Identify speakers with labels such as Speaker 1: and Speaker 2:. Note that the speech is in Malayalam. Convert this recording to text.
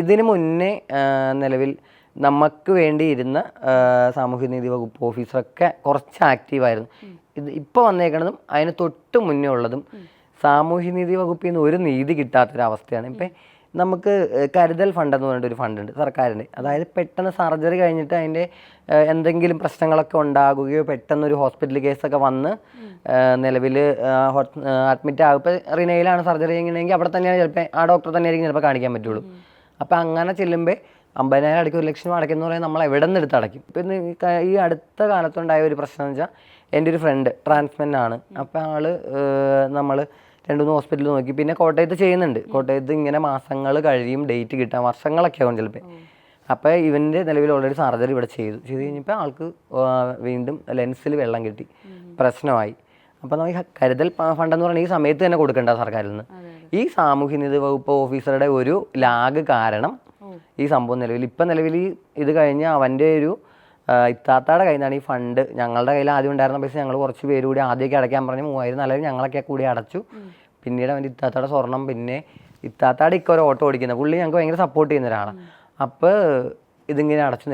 Speaker 1: ഇതിന് മുന്നേ നിലവിൽ നമുക്ക് വേണ്ടി ഇരുന്ന സാമൂഹ്യ സാമൂഹ്യനീതി വകുപ്പ് ഓഫീസറൊക്കെ കുറച്ച് ആക്റ്റീവായിരുന്നു ഇത് ഇപ്പോൾ വന്നേക്കണതും അതിന് തൊട്ട് മുന്നേ ഉള്ളതും സാമൂഹ്യനീതി വകുപ്പിൽ നിന്ന് ഒരു നീതി കിട്ടാത്തൊരവസ്ഥയാണ്. ഇപ്പം നമുക്ക് കരുതൽ ഫണ്ട് എന്ന് പറഞ്ഞിട്ട് ഒരു ഫണ്ടുണ്ട് സർക്കാരിന്റെ. അതായത് പെട്ടെന്ന് സർജറി കഴിഞ്ഞിട്ട് അതിന്റെ എന്തെങ്കിലും പ്രശ്നങ്ങളൊക്കെ ഉണ്ടാകുകയോ പെട്ടെന്ന് ഒരു ഹോസ്പിറ്റൽ കേസൊക്കെ വന്ന് നിലവിൽ അഡ്മിറ്റ് ആകും ഇപ്പോൾ റിനയിലാണ് സർജറി ചെയ്യണമെങ്കിൽ അവിടെ തന്നെയാണ് ചിലപ്പോൾ ആ ഡോക്ടറെ തന്നെയായിരിക്കും ചിലപ്പോൾ കാണിക്കാൻ പറ്റുള്ളൂ. അപ്പോൾ അങ്ങനെ ചെല്ലുമ്പോൾ അമ്പതിനായിരം അടയ്ക്കും ഒരു ലക്ഷം അടയ്ക്കും എന്ന് പറയുന്നത് നമ്മൾ എവിടെ നിന്ന് എടുത്ത് അടയ്ക്കും. പിന്നെ ഈ അടുത്ത കാലത്തുണ്ടായ ഒരു പ്രശ്നം എന്ന് വെച്ചാൽ എന്റെ ഒരു ഫ്രണ്ട് ട്രാൻസ്മെൻ ആണ്. അപ്പോൾ ആൾ നമ്മൾ രണ്ട് മൂന്ന് ഹോസ്പിറ്റലിൽ നോക്കി. പിന്നെ കോട്ടയത്ത് ചെയ്യുന്നുണ്ട്. കോട്ടയത്ത് ഇങ്ങനെ മാസങ്ങൾ കഴിയും ഡേറ്റ് കിട്ടാൻ വർഷങ്ങളൊക്കെ ആകും ചിലപ്പോൾ അപ്പോൾ ഇവന്റെ നിലവിൽ ഓൾറെഡി സർജറി ഇവിടെ ചെയ്തു. ചെയ്ത് കഴിഞ്ഞപ്പോൾ ആൾക്ക് വീണ്ടും ലെൻസിൽ വെള്ളം കിട്ടി. പ്രശ്നമായി. അപ്പോൾ നമുക്ക് കരുതൽ പ- ഫണ്ടെന്ന് പറഞ്ഞാൽ ഈ സമയത്ത് തന്നെ കൊടുക്കേണ്ട സർക്കാരിൽ നിന്ന്. ഈ സാമൂഹ്യനീതി വകുപ്പ് ഓഫീസറുടെ ഒരു ലാഗ് കാരണം ഈ സംഭവം നിലവിൽ. ഇപ്പം നിലവിൽ ഇത് കഴിഞ്ഞ് അവന്റെ ഒരു ഇത്താത്താടെ കയ്യിൽ നിന്നാണ് ഈ ഫണ്ട്. ഞങ്ങളുടെ കയ്യിൽ ആദ്യം ഉണ്ടായിരുന്ന പൈസ ഞങ്ങൾ കുറച്ച് പേര് കൂടി ആദ്യമൊക്കെ അടയ്ക്കാൻ പറഞ്ഞ് മൂവായിരം നാലായിരം ഞങ്ങളൊക്കെ കൂടി അടച്ചു. പിന്നീട് അവന്റെ ഇത്താത്തയുടെ സ്വർണം പിന്നെ ഇത്താത്തയുടെ ഇക്ക ഒരു ഓട്ടോ ഓടിക്കുന്നത്. പുള്ളി ഞങ്ങൾക്ക് ഭയങ്കര സപ്പോർട്ട് ചെയ്യുന്ന ഒരാളാണ്. അപ്പോൾ ഇതിങ്ങനെ അടച്ചു